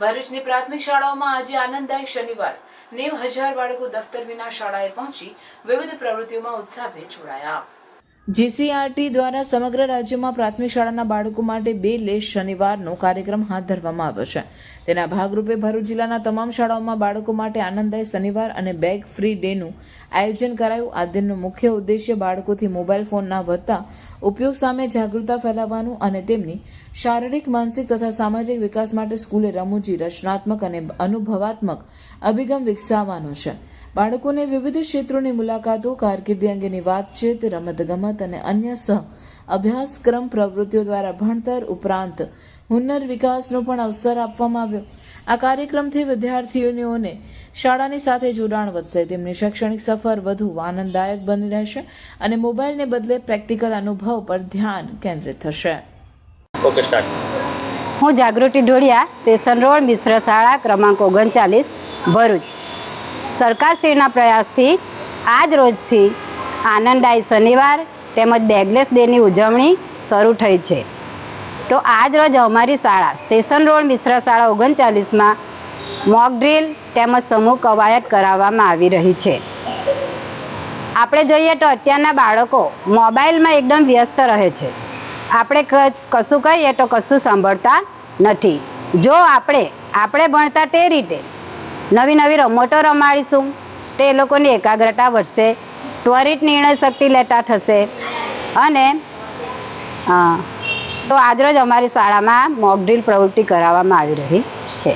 ભરૂચની પ્રાથમિક શાળાઓમાં આજે આનંદદાયક શનિવાર. નેવ હજાર બાળકો દફતર વિના શાળાએ પહોંચી વિવિધ પ્રવૃત્તિઓમાં ઉત્સાહભેર જોડાયા. જીસીઆરટી દ્વારા સમગ્ર રાજ્યમાં પ્રાથમિક શાળાના બાળકો માટે બે લેશ શનિવારનો કાર્યક્રમ હાથ ધરવામાં આવ્યો છે. તેના ભાગરૂપે ભરૂચ જિલ્લાના તમામ શાળાઓમાં બાળકો માટે આનંદદાય શનિવાર અને બેગ ફ્રી ડેનું આયોજન કરાયું. આ દિનનો મુખ્ય ઉદ્દેશ્ય બાળકોથી મોબાઈલ ફોનના વધતા ઉપયોગ સામે જાગૃતતા ફેલાવવાનું અને તેમની શારીરિક, માનસિક તથા સામાજિક વિકાસ માટે સ્કૂલે રમૂજી રચનાત્મક અને અનુભવાત્મક અભિગમ વિકસાવવાનો છે. બાળકોને વિવિધ ક્ષેત્રોની મુલાકાતો કારકિર્દી અંગેની વાતચીત રમતગમત અને અન્ય સહ અભ્યાસક્રમ પ્રવૃત્તિઓ દ્વારા ભણતર ઉપરાંત હુન્નર વિકાસનો પણ અવસર આપવામાં આવ્યો. આ કાર્યક્રમથી વિદ્યાર્થીઓને શાળાની સાથે જોડાણ વધશે તેમની શૈક્ષણિક સફર વધુ આનંદદાયક બની રહેશે અને મોબાઈલને બદલે પ્રેક્ટિકલ અનુભવ પર ધ્યાન કેન્દ્રિત થશે. હું જાગૃતિ ઢોળિયા સ્ટેશન રોડ મિશ્ર શાળા ક્રમાંક ઓગણચાલીસ ભરૂચ. સરકારશ્રીના પ્રયાસથી આજ રોજથી આનંદાય શનિવાર તેમજ બેગલેસ ડેની ઉજવણી શરૂ થઈ છે. તો આજ રોજ અમારી શાળા, સ્ટેશન રોડ મિશ્ર શાળા ઓગણચાલીસમાં મોક ડ્રીલ તેમજ સમૂહ કવાયત કરાવવામાં આવી રહી છે. આપણે જોઈએ તો અત્યારના બાળકો મોબાઈલમાં એકદમ વ્યસ્ત રહે છે. આપણે કશ- કહીએ તો કશું સાંભળતા નથી. જો આપણે આપણે ભણતા તે રીતે નવી નવી રમતો રમાડીશું. તે લોકોની એકાગ્રતા વધશે, ત્વરિત નિર્ણય શક્તિ લેતા થશે. અને તો આજરોજ અમારી શાળામાં મોકડ્રીલ પ્રવૃત્તિ કરાવવામાં આવી રહી છે.